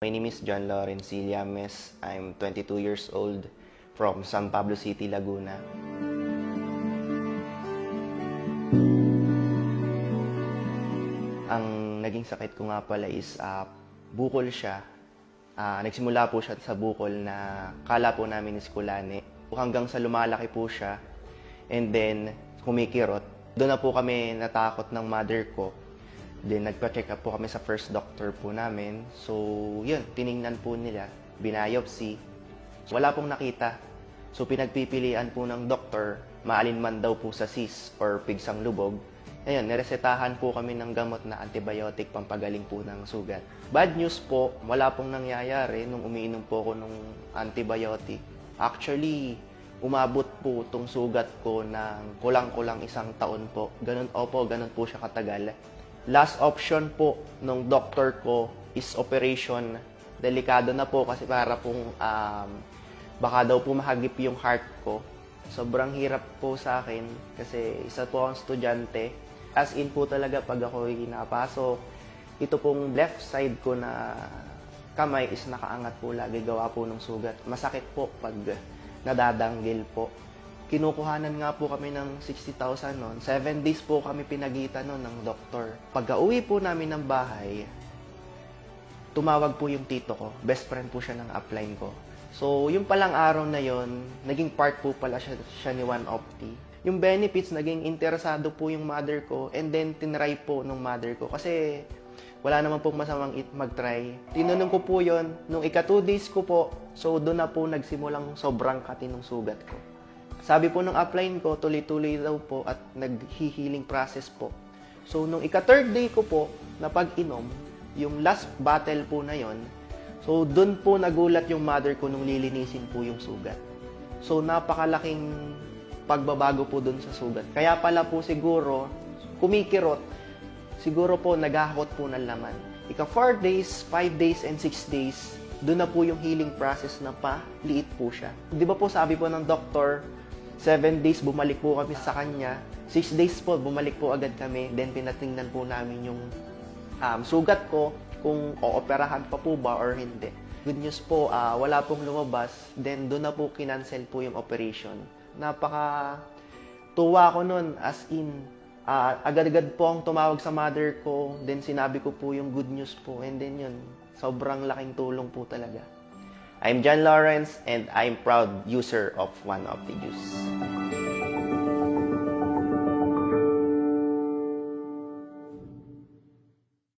My name is John Lawrence Llames. I'm 22 years old from San Pablo City, Laguna. Ang naging sakit ko nga pala is ah, bukol siya. Ah, nagsimula po siya sa bukol na kala po namin is kulane. Hanggang sa lumalaki po siya and then kumikirot. Doon na po kami natakot ng mother ko. Then nagpa-check up po kami sa first doctor po namin. So, yun, tiningnan po nila, binayopsy. Wala pong nakita. So, pinagpipilian po ng doktor, maalin man daw po sa cyst or pigsang lubog. Ayun, niresetahan po kami ng gamot na antibiotic pampagaling po ng sugat. Bad news po, wala pong nangyayari nung umiinom po ako ng antibiotic. Actually, umabot po itong sugat ko ng kulang-kulang isang taon po. Ganun, opo, ganun po siya katagal. Last option po nung doctor ko is operation. Delikado na po kasi para pong um, baka daw po mahagip yung heart ko. Sobrang hirap po sa akin kasi isa po akong estudyante. As in po talaga pag ako napasok, ito pong left side ko na kamay is nakaangat po lagi gawa po ng sugat. Masakit po pag nadadanggil po. Kinukuhanan nga po kami ng 60,000 noon. 7 days po kami pinagitan noon ng doktor. Pagka uwi po namin ng bahay, tumawag po yung tito ko. Best friend po siya ng upline ko. So, yung palang araw na yon, naging part po pala siya, siya ni One Opti. Yung benefits, naging interesado po yung mother ko and then tinry po nung mother ko. Kasi wala naman pong masamang it mag-try. Tinanong ko po yon nung ika 2 days ko po, so doon na po nagsimulang sobrang katinong sugat ko. Sabi po ng upline ko, tuloy-tuloy daw po at nag-healing process po. So, nung ika-third day ko po, na pag-inom, yung last battle po na yon, so doon po nagulat yung mother ko nung lilinisin po yung sugat. So, napakalaking pagbabago po doon sa sugat. Kaya pala po siguro, kumikirot, siguro po naghahakot po ng laman. Ika 4 days, 5 days, and 6 days, doon na po yung healing process na pa, liit po siya. Di ba po sabi po ng doktor, 7 days bumalik po kami sa kanya, 6 days po bumalik po agad kami, then pinatingnan po namin yung um, sugat ko, kung ooperahan pa po ba or hindi. Good news po, ah, wala pong lumabas, then doon na po kinancel po yung operation. Napaka tuwa ko nun, as in, ah, agad-agad po ang tumawag sa mother ko, then sinabi ko po yung good news po, and then yun, sobrang laking tulong po talaga. I'm John Lawrence, and I'm proud user of One of the Juice.